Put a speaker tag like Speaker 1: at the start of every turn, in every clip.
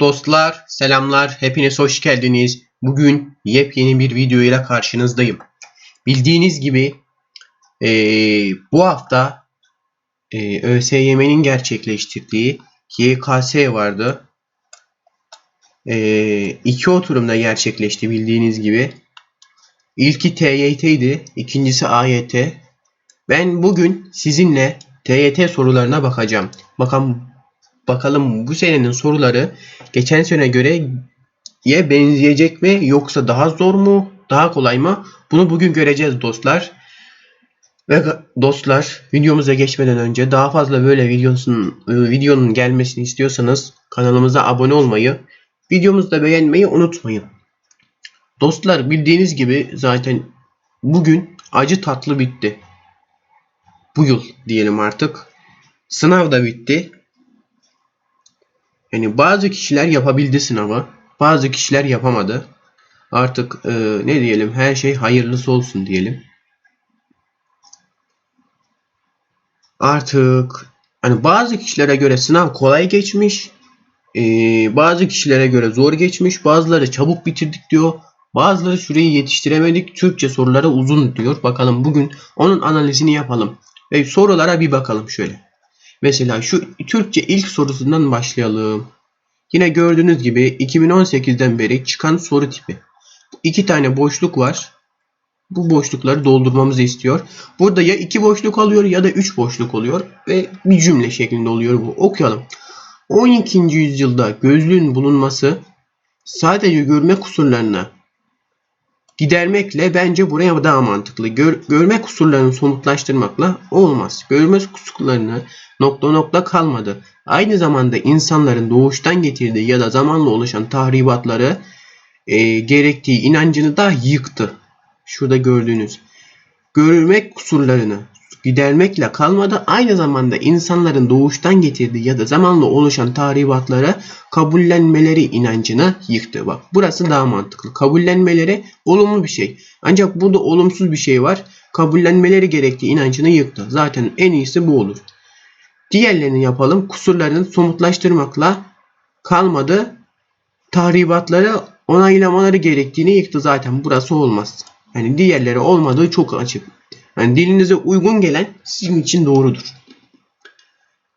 Speaker 1: Dostlar, selamlar, hepiniz hoş geldiniz. Bugün yepyeni bir video ile karşınızdayım. Bildiğiniz gibi eee, bu hafta eee ÖSYM'nin gerçekleştirdiği YKS vardı. Eee iki oturumda gerçekleşti bildiğiniz gibi. İlki TYT'ydi, ikincisi AYT. Ben bugün sizinle TYT sorularına bakacağım. Bakalım bakalım bu senenin soruları geçen sene göre ye benzeyecek mi yoksa daha zor mu, daha kolay mı? Bunu bugün göreceğiz dostlar. Ve dostlar videomuza geçmeden önce daha fazla böyle videosun, e, videonun gelmesini istiyorsanız kanalımıza abone olmayı, videomuzu da beğenmeyi unutmayın. Dostlar bildiğiniz gibi zaten bugün acı tatlı bitti. Bu yıl diyelim artık. Sınav da bitti. Yani bazı kişiler yapabildi sınavı. Bazı kişiler yapamadı. Artık e, ne diyelim her şey hayırlısı olsun diyelim. Artık hani bazı kişilere göre sınav kolay geçmiş. e, bazı kişilere göre zor geçmiş. Bazıları çabuk bitirdik diyor. Bazıları süreyi yetiştiremedik. Türkçe soruları uzun diyor. Bakalım bugün onun analizini yapalım. Ve sorulara bir bakalım şöyle. Mesela şu Türkçe ilk sorusundan başlayalım. Yine gördüğünüz gibi 2018'den beri çıkan soru tipi. İki tane boşluk var. Bu boşlukları doldurmamızı istiyor. Burada ya iki boşluk alıyor ya da üç boşluk oluyor ve bir cümle şeklinde oluyor bu. Okuyalım. 12. yüzyılda gözlüğün bulunması sadece görme kusurlarına gidermekle bence buraya daha mantıklı. Gör- görme kusurlarını somutlaştırmakla olmaz. Görme kusurlarını nokta nokta kalmadı. Aynı zamanda insanların doğuştan getirdiği ya da zamanla oluşan tahribatları e, gerektiği inancını da yıktı. Şurada gördüğünüz. Görmek kusurlarını gidermekle kalmadı. Aynı zamanda insanların doğuştan getirdiği ya da zamanla oluşan tahribatları kabullenmeleri inancını yıktı. Bak burası daha mantıklı. Kabullenmeleri olumlu bir şey. Ancak burada olumsuz bir şey var. Kabullenmeleri gerektiği inancını yıktı. Zaten en iyisi bu olur. Diğerlerini yapalım. Kusurlarını somutlaştırmakla kalmadı. Tahribatları onaylamaları gerektiğini yıktı zaten. Burası olmaz. Yani diğerleri olmadığı çok açık. Yani dilinize uygun gelen sizin için doğrudur.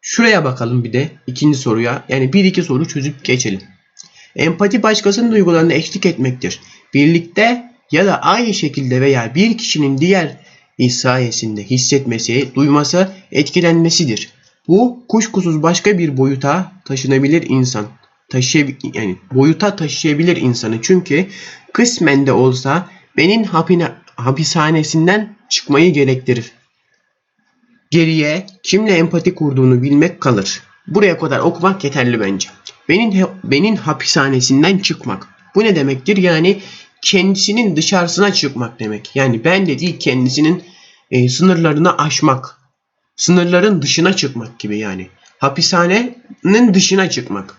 Speaker 1: Şuraya bakalım bir de ikinci soruya. Yani bir iki soru çözüp geçelim. Empati başkasının duygularına eşlik etmektir. Birlikte ya da aynı şekilde veya bir kişinin diğer sayesinde hissetmesi, duyması, etkilenmesidir. Bu kuşkusuz başka bir boyuta taşınabilir insan. Taşıyab yani boyuta taşıyabilir insanı. Çünkü kısmen de olsa benim hapine, hapishanesinden çıkmayı gerektirir. Geriye kimle empati kurduğunu bilmek kalır. Buraya kadar okumak yeterli bence. Benim benim hapishanesinden çıkmak. Bu ne demektir? Yani kendisinin dışarısına çıkmak demek. Yani ben de değil kendisinin e, sınırlarını aşmak. Sınırların dışına çıkmak gibi yani. Hapishanenin dışına çıkmak.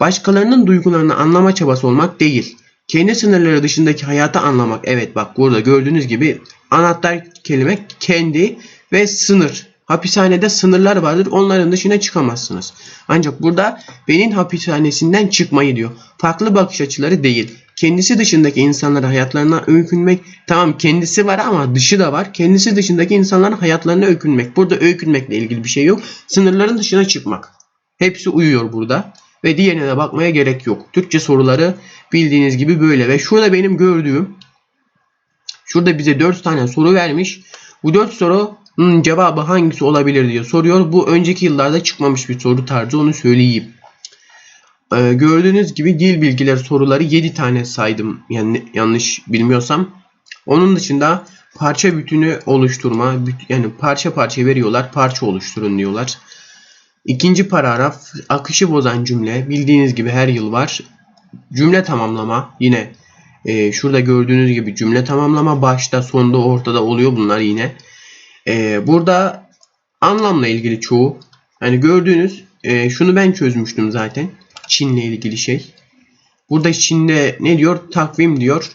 Speaker 1: Başkalarının duygularını anlama çabası olmak değil. Kendi sınırları dışındaki hayatı anlamak. Evet bak burada gördüğünüz gibi anahtar kelime kendi ve sınır. Hapishanede sınırlar vardır. Onların dışına çıkamazsınız. Ancak burada benim hapishanesinden çıkmayı diyor. Farklı bakış açıları değil. Kendisi dışındaki insanlara hayatlarına öykünmek. Tamam kendisi var ama dışı da var. Kendisi dışındaki insanların hayatlarına öykünmek. Burada öykünmekle ilgili bir şey yok. Sınırların dışına çıkmak. Hepsi uyuyor burada. Ve diğerine de bakmaya gerek yok. Türkçe soruları bildiğiniz gibi böyle. Ve şurada benim gördüğüm şurada bize 4 tane soru vermiş. Bu 4 sorunun cevabı hangisi olabilir diye soruyor. Bu önceki yıllarda çıkmamış bir soru tarzı onu söyleyeyim. Ee, gördüğünüz gibi dil bilgileri soruları 7 tane saydım. Yani yanlış bilmiyorsam. Onun dışında parça bütünü oluşturma yani parça parça veriyorlar. Parça oluşturun diyorlar. İkinci paragraf akışı bozan cümle bildiğiniz gibi her yıl var. Cümle tamamlama yine e, şurada gördüğünüz gibi cümle tamamlama başta sonda ortada oluyor bunlar yine. E, burada anlamla ilgili çoğu yani gördüğünüz e, şunu ben çözmüştüm zaten Çin'le ilgili şey. Burada Çin'de ne diyor takvim diyor.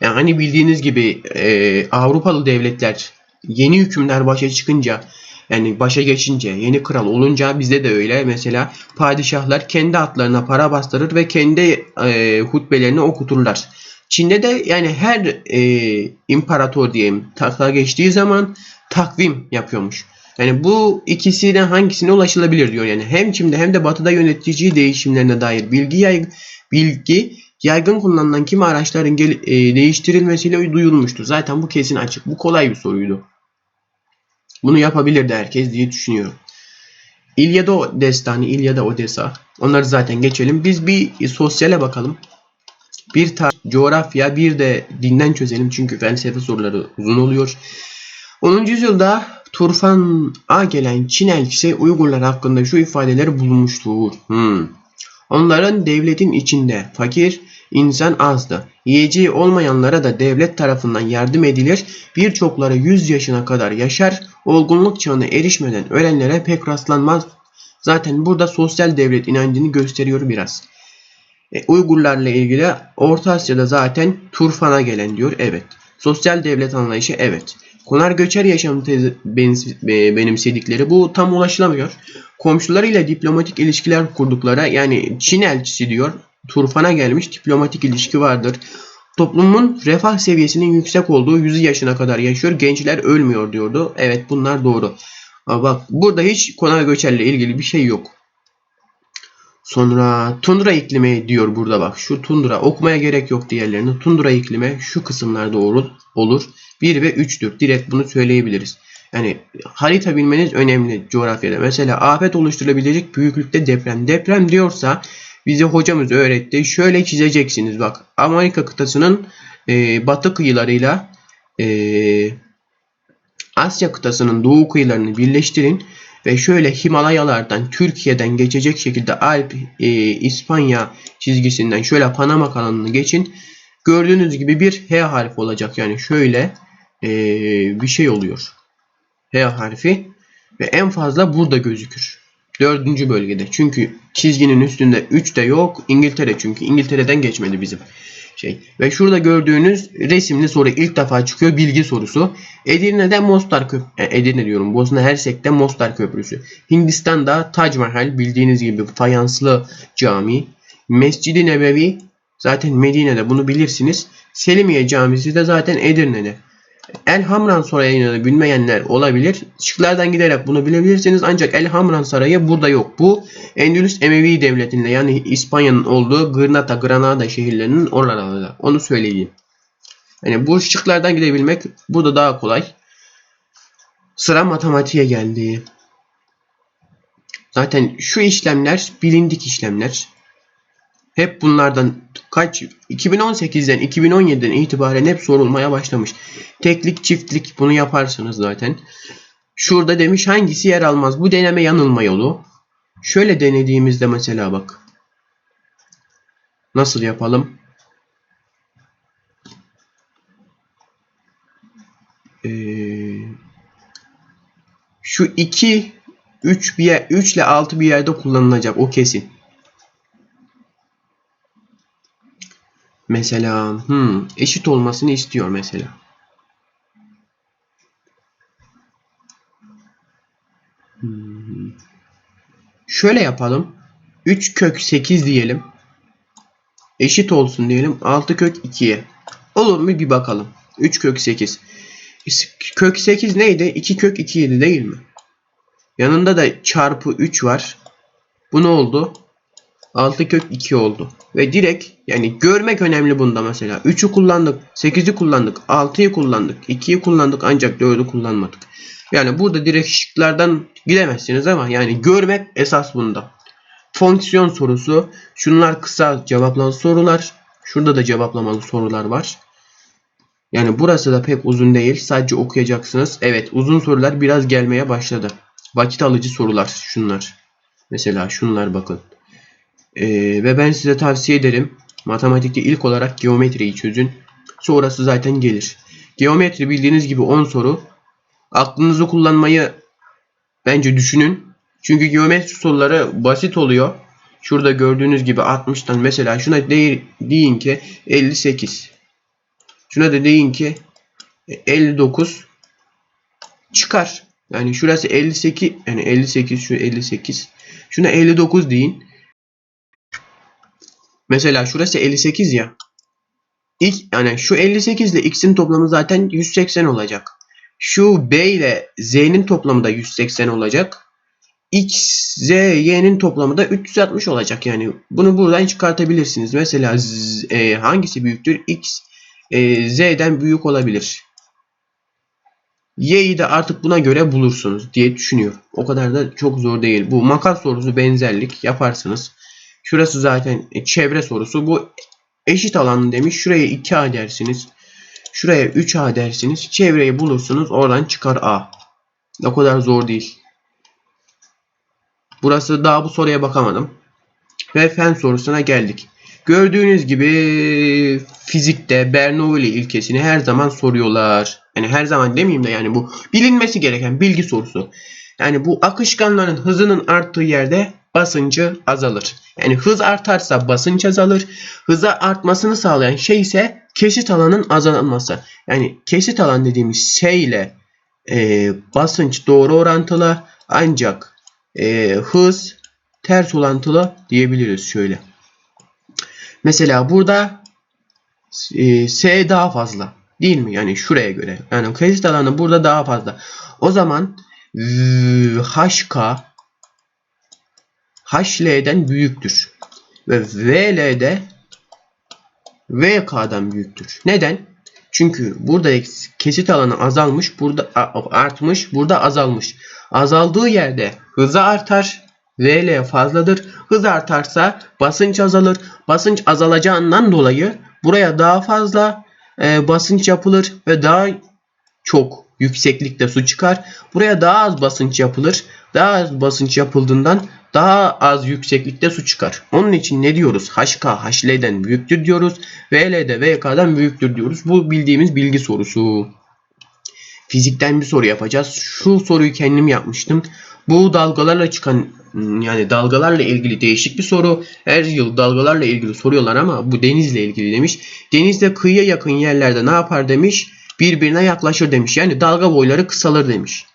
Speaker 1: Yani hani bildiğiniz gibi e, Avrupalı devletler yeni hükümler başa çıkınca Yani başa geçince, yeni kral olunca bizde de öyle. Mesela padişahlar kendi atlarına para bastırır ve kendi e, hutbelerini okuturlar. Çin'de de yani her e, imparator diyeyim tahta geçtiği zaman takvim yapıyormuş. Yani bu ikisinden hangisine ulaşılabilir diyor. Yani hem Çin'de hem de Batı'da yönetici değişimlerine dair bilgi yay, bilgi yaygın kullanılan kimi araçların gel, e, değiştirilmesiyle duyulmuştur. Zaten bu kesin açık. Bu kolay bir soruydu. Bunu yapabilirdi herkes diye düşünüyorum. İlyada destanı, İlyada Odessa. Onları zaten geçelim. Biz bir sosyale bakalım. Bir tarih, coğrafya, bir de dinden çözelim. Çünkü felsefe soruları uzun oluyor. 10. yüzyılda Turfan'a gelen Çin elçisi Uygurlar hakkında şu ifadeleri bulmuştur. Hmm. Onların devletin içinde fakir insan azdı. Yiyeceği olmayanlara da devlet tarafından yardım edilir. Birçokları 100 yaşına kadar yaşar. Olgunluk çağına erişmeden ölenlere pek rastlanmaz. Zaten burada sosyal devlet inancını gösteriyor biraz. E, Uygurlarla ilgili Orta Asya'da zaten Turfan'a gelen diyor. Evet. Sosyal devlet anlayışı evet. Konar göçer yaşam tezi benimsedikleri bu tam ulaşılamıyor. Komşularıyla diplomatik ilişkiler kurdukları yani Çin elçisi diyor Turfan'a gelmiş diplomatik ilişki vardır. Toplumun refah seviyesinin yüksek olduğu 100 yaşına kadar yaşıyor. Gençler ölmüyor diyordu. Evet bunlar doğru. Ama bak burada hiç konar göçerle ilgili bir şey yok. Sonra tundra iklimi diyor burada bak. Şu tundra okumaya gerek yok diğerlerini. Tundra iklimi şu kısımlarda olur. olur. 1 ve 3'tür. Direkt bunu söyleyebiliriz. Yani harita bilmeniz önemli coğrafyada. Mesela afet oluşturabilecek büyüklükte deprem. Deprem diyorsa bize hocamız öğretti. Şöyle çizeceksiniz bak. Amerika kıtasının e, batı kıyılarıyla e, Asya kıtasının doğu kıyılarını birleştirin ve şöyle Himalayalardan Türkiye'den geçecek şekilde Alp e, İspanya çizgisinden şöyle Panama kanalını geçin. Gördüğünüz gibi bir H harfi olacak. Yani şöyle e, bir şey oluyor. H harfi ve en fazla burada gözükür. Dördüncü bölgede. Çünkü çizginin üstünde 3 de yok. İngiltere çünkü. İngiltere'den geçmedi bizim şey. Ve şurada gördüğünüz resimli soru ilk defa çıkıyor. Bilgi sorusu. Edirne'de Mostar Köprüsü. E, Edirne diyorum. Bosna Hersek'te Mostar Köprüsü. Hindistan'da Tac Mahal bildiğiniz gibi fayanslı cami. Mescid-i Nebevi zaten Medine'de bunu bilirsiniz. Selimiye Camisi de zaten Edirne'de. El Hamran Sarayı'nı bilmeyenler olabilir. Şıklardan giderek bunu bilebilirsiniz. Ancak El Hamran Sarayı burada yok. Bu Endülüs Emevi Devleti'nde yani İspanya'nın olduğu Granada, Granada şehirlerinin oralarda. Onu söyleyeyim. Yani bu şıklardan gidebilmek burada daha kolay. Sıra matematiğe geldi. Zaten şu işlemler bilindik işlemler. Hep bunlardan kaç 2018'den 2017'den itibaren hep sorulmaya başlamış. Teklik çiftlik bunu yaparsınız zaten. Şurada demiş hangisi yer almaz. Bu deneme yanılma yolu. Şöyle denediğimizde mesela bak. Nasıl yapalım? Ee, şu 2 3 bir yer, 3 ile 6 bir yerde kullanılacak o kesin. Mesela hmm, eşit olmasını istiyor mesela. Hmm. Şöyle yapalım. 3 kök 8 diyelim. Eşit olsun diyelim. 6 kök 2'ye. Olur mu bir bakalım. 3 kök 8. Kök 8 neydi? 2 kök 2 7 değil mi? Yanında da çarpı 3 var. Bu ne oldu? 6 kök 2 oldu. Ve direkt yani görmek önemli bunda mesela. 3'ü kullandık, 8'i kullandık, 6'yı kullandık, 2'yi kullandık ancak 4'ü kullanmadık. Yani burada direkt şıklardan gidemezsiniz ama yani görmek esas bunda. Fonksiyon sorusu. Şunlar kısa cevaplalı sorular. Şurada da cevaplamalı sorular var. Yani burası da pek uzun değil. Sadece okuyacaksınız. Evet uzun sorular biraz gelmeye başladı. Vakit alıcı sorular şunlar. Mesela şunlar bakın. Ee, ve ben size tavsiye ederim. Matematikte ilk olarak geometriyi çözün. Sonrası zaten gelir. Geometri bildiğiniz gibi 10 soru. Aklınızı kullanmayı bence düşünün. Çünkü geometri soruları basit oluyor. Şurada gördüğünüz gibi 60'tan mesela şuna deyin ki 58. Şuna da deyin ki 59 çıkar. Yani şurası 58 yani 58 şu 58. Şuna 59 deyin. Mesela şurası 58 ya. İlk yani şu 58 ile x'in toplamı zaten 180 olacak. Şu b ile z'nin toplamı da 180 olacak. x, z, y'nin toplamı da 360 olacak. Yani bunu buradan çıkartabilirsiniz. Mesela z, e, hangisi büyüktür? x e, z'den büyük olabilir. Y'yi de artık buna göre bulursunuz diye düşünüyorum. O kadar da çok zor değil. Bu makas sorusu benzerlik yaparsınız. Şurası zaten e, çevre sorusu. Bu eşit alan demiş. Şuraya 2A dersiniz. Şuraya 3A dersiniz. Çevreyi bulursunuz. Oradan çıkar A. O kadar zor değil. Burası daha bu soruya bakamadım. Ve fen sorusuna geldik. Gördüğünüz gibi fizikte Bernoulli ilkesini her zaman soruyorlar. Yani her zaman demeyeyim de yani bu bilinmesi gereken bilgi sorusu. Yani bu akışkanların hızının arttığı yerde basıncı azalır. Yani hız artarsa basınç azalır. Hıza artmasını sağlayan şey ise kesit alanın azalması. Yani kesit alan dediğimiz şey ile e, basınç doğru orantılı ancak e, hız ters orantılı diyebiliriz şöyle. Mesela burada e, S daha fazla değil mi? Yani şuraya göre. Yani kesit alanı burada daha fazla. O zaman HK HL'den büyüktür. Ve VL de VK'dan büyüktür. Neden? Çünkü burada kesit alanı azalmış, burada artmış, burada azalmış. Azaldığı yerde hızı artar. VL fazladır. Hız artarsa basınç azalır. Basınç azalacağından dolayı buraya daha fazla e, basınç yapılır ve daha çok yükseklikte su çıkar. Buraya daha az basınç yapılır. Daha az basınç yapıldığından daha az yükseklikte su çıkar. Onun için ne diyoruz? HK HL'den büyüktür diyoruz. VL de VK'dan büyüktür diyoruz. Bu bildiğimiz bilgi sorusu. Fizikten bir soru yapacağız. Şu soruyu kendim yapmıştım. Bu dalgalarla çıkan yani dalgalarla ilgili değişik bir soru. Her yıl dalgalarla ilgili soruyorlar ama bu denizle ilgili demiş. Denizde kıyıya yakın yerlerde ne yapar demiş. Birbirine yaklaşır demiş. Yani dalga boyları kısalır demiş.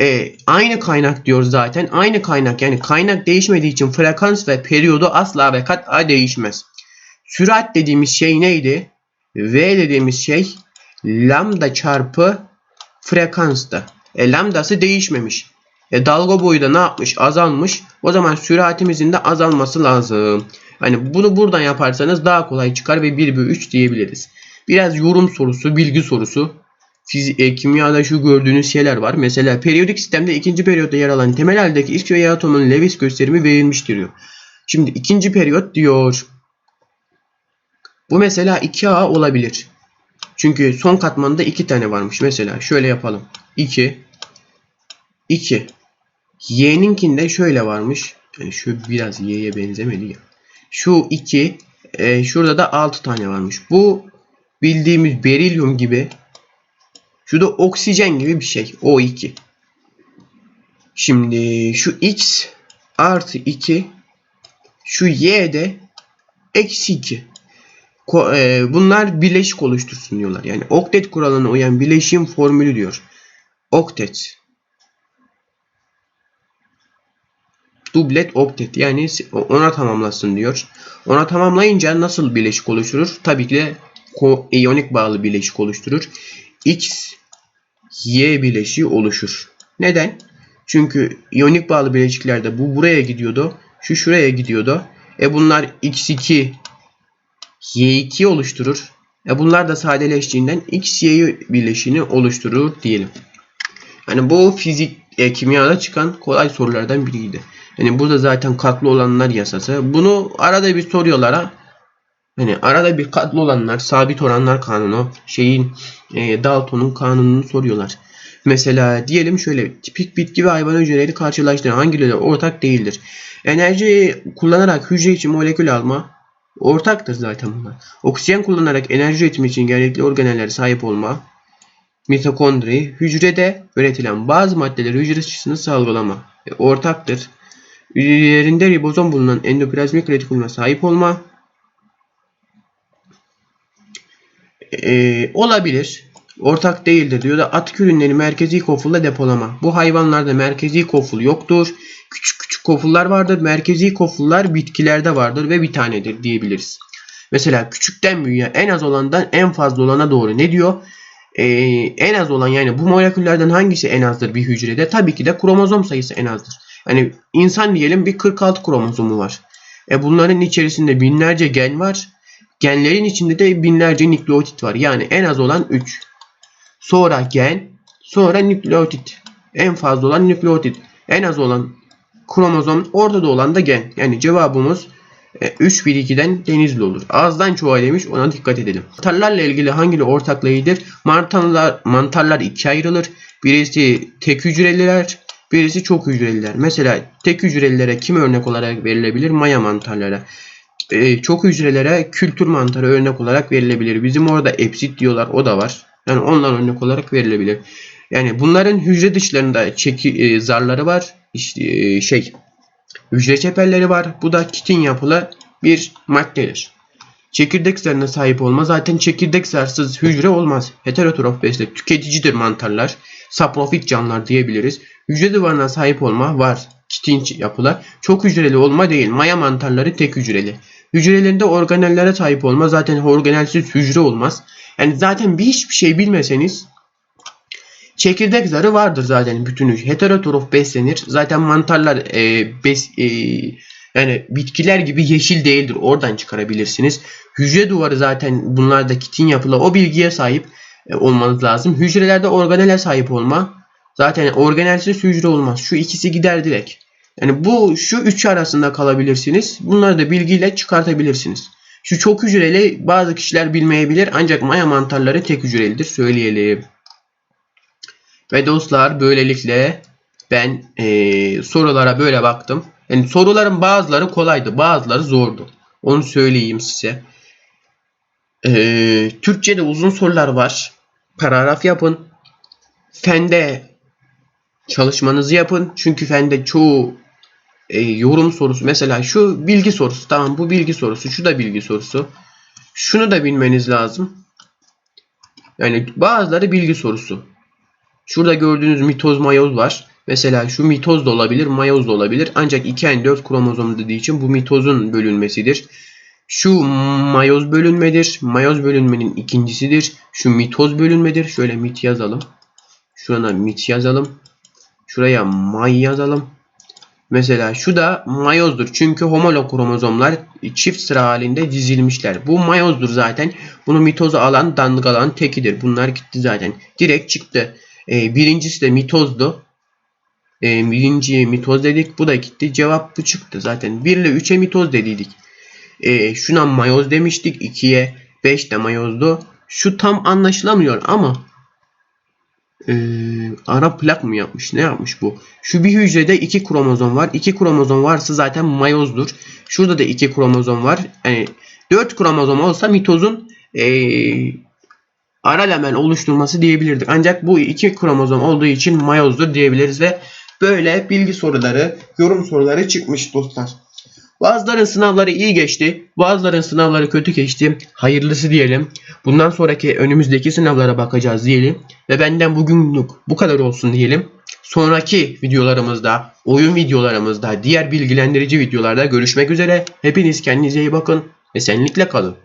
Speaker 1: E, aynı kaynak diyor zaten. Aynı kaynak yani kaynak değişmediği için frekans ve periyodu asla ve kat'a değişmez. Sürat dediğimiz şey neydi? V dediğimiz şey lambda çarpı frekanstı. E, lambdası değişmemiş. E, dalga boyu da ne yapmış? Azalmış. O zaman süratimizin de azalması lazım. Hani bunu buradan yaparsanız daha kolay çıkar ve 1 bölü 3 diyebiliriz. Biraz yorum sorusu, bilgi sorusu. Fizik, e, kimyada şu gördüğünüz şeyler var. Mesela periyodik sistemde ikinci periyotta yer alan temel haldeki X ve Y atomunun Lewis gösterimi verilmiştir diyor. Şimdi ikinci periyot diyor. Bu mesela 2A olabilir. Çünkü son katmanda 2 tane varmış. Mesela şöyle yapalım. 2 2 Y'ninkinde şöyle varmış. Yani şu biraz Y'ye benzemedi ya. Şu 2 e, şurada da 6 tane varmış. Bu bildiğimiz berilyum gibi şu da oksijen gibi bir şey. O2. Şimdi şu X artı 2 şu Y de eksi 2. e, Bunlar bileşik oluştursun diyorlar. Yani oktet kuralına uyan bileşim formülü diyor. Oktet. Dublet oktet yani ona tamamlasın diyor. Ona tamamlayınca nasıl bileşik oluşturur? Tabii ki de iyonik bağlı bileşik oluşturur. X Y bileşiği oluşur. Neden? Çünkü iyonik bağlı bileşiklerde bu buraya gidiyordu. Şu şuraya gidiyordu. E bunlar X2 Y2 oluşturur. E bunlar da sadeleştiğinden X Y bileşiğini oluşturur diyelim. Yani bu fizik e, kimyada çıkan kolay sorulardan biriydi. Yani burada zaten katlı olanlar yasası. Bunu arada bir soruyorlar ha. Hani arada bir katlı olanlar, sabit oranlar kanunu, şeyin e, Dalton'un kanununu soruyorlar. Mesela diyelim şöyle tipik bitki ve hayvan hücreleri karşılaştıran hangileri ortak değildir? Enerji kullanarak hücre için molekül alma ortaktır zaten bunlar. Oksijen kullanarak enerji üretimi için gerekli organellere sahip olma, mitokondri, hücrede üretilen bazı maddeleri hücre dışında salgılama e, ortaktır. Hücrelerinde ribozom bulunan endoplazmik retikuluma sahip olma, e, olabilir. ortak değildir diyor da atık ürünleri merkezi kofulda depolama. Bu hayvanlarda merkezi koful yoktur. Küçük küçük kofullar vardır. Merkezi kofullar bitkilerde vardır ve bir tanedir diyebiliriz. Mesela küçükten büyüğe en az olandan en fazla olana doğru ne diyor? Ee, en az olan yani bu moleküllerden hangisi en azdır bir hücrede? Tabii ki de kromozom sayısı en azdır. Yani insan diyelim bir 46 kromozomu var. E bunların içerisinde binlerce gen var. Genlerin içinde de binlerce nükleotit var. Yani en az olan 3. Sonra gen, sonra nükleotit. En fazla olan nükleotit. En az olan kromozom, ortada olan da gen. Yani cevabımız e, 3 1 2'den denizli olur. Ağızdan çoğa demiş ona dikkat edelim. Mantarlarla ilgili hangileri ortakla iyidir? Mantarlar, mantarlar ikiye ayrılır. Birisi tek hücreliler, birisi çok hücreliler. Mesela tek hücrelilere kim örnek olarak verilebilir? Maya mantarlara. Ee, çok hücrelere kültür mantarı örnek olarak verilebilir. Bizim orada epsit diyorlar o da var. Yani onlar örnek olarak verilebilir. Yani bunların hücre dışlarında çeki, e, zarları var. İşte e, şey hücre çeperleri var. Bu da kitin yapılı bir maddedir. Çekirdek zarına sahip olma zaten çekirdek zarsız hücre olmaz. Heterotrof besle tüketicidir mantarlar. Saprofit canlılar diyebiliriz. Hücre duvarına sahip olma var. Kitin yapılar. Çok hücreli olma değil. Maya mantarları tek hücreli. Hücrelerinde organellere sahip olma zaten organelsiz hücre olmaz. Yani zaten bir hiçbir şey bilmeseniz çekirdek zarı vardır zaten bütün hücre. Heterotrof beslenir. Zaten mantarlar e, bes, e, yani bitkiler gibi yeşil değildir. Oradan çıkarabilirsiniz. Hücre duvarı zaten bunlarda kitin yapılı. O bilgiye sahip e, olmanız lazım. Hücrelerde organele sahip olma. Zaten organelsiz hücre olmaz. Şu ikisi gider direkt. Yani bu şu üçü arasında kalabilirsiniz. Bunları da bilgiyle çıkartabilirsiniz. Şu çok hücreli bazı kişiler bilmeyebilir ancak maya mantarları tek hücrelidir söyleyelim. Ve dostlar böylelikle ben e, sorulara böyle baktım. Yani soruların bazıları kolaydı bazıları zordu. Onu söyleyeyim size. E, Türkçe'de uzun sorular var. Paragraf yapın. Fende çalışmanızı yapın. Çünkü fende çoğu e, yorum sorusu mesela şu bilgi sorusu tamam bu bilgi sorusu şu da bilgi sorusu. Şunu da bilmeniz lazım. Yani bazıları bilgi sorusu. Şurada gördüğünüz mitoz mayoz var. Mesela şu mitoz da olabilir, mayoz da olabilir. Ancak 2N4 kromozom dediği için bu mitozun bölünmesidir. Şu mayoz bölünmedir. Mayoz bölünmenin ikincisidir. Şu mitoz bölünmedir. Şöyle mit yazalım. Şuna mit yazalım. Şuraya may yazalım. Mesela şu da mayozdur. Çünkü homolog kromozomlar çift sıra halinde dizilmişler. Bu mayozdur zaten. Bunu mitozu alan damgalan tekidir. Bunlar gitti zaten. Direkt çıktı. Ee, birincisi de mitozdu. Ee, birinciye mitoz dedik. Bu da gitti. Cevap bu çıktı zaten. 1 ile 3'e mitoz dediydik. Ee, şuna mayoz demiştik. 2'ye 5 de mayozdu. Şu tam anlaşılamıyor ama ee, ara plak mı yapmış? Ne yapmış bu? Şu bir hücrede iki kromozom var. İki kromozom varsa zaten mayozdur. Şurada da iki kromozom var. Yani 4 kromozom olsa mitozun ee, ara lamel oluşturması diyebilirdik. Ancak bu iki kromozom olduğu için mayozdur diyebiliriz ve böyle bilgi soruları, yorum soruları çıkmış dostlar. Bazıların sınavları iyi geçti. Bazıların sınavları kötü geçti. Hayırlısı diyelim. Bundan sonraki önümüzdeki sınavlara bakacağız diyelim. Ve benden bugünlük bu kadar olsun diyelim. Sonraki videolarımızda, oyun videolarımızda, diğer bilgilendirici videolarda görüşmek üzere. Hepiniz kendinize iyi bakın ve senlikle kalın.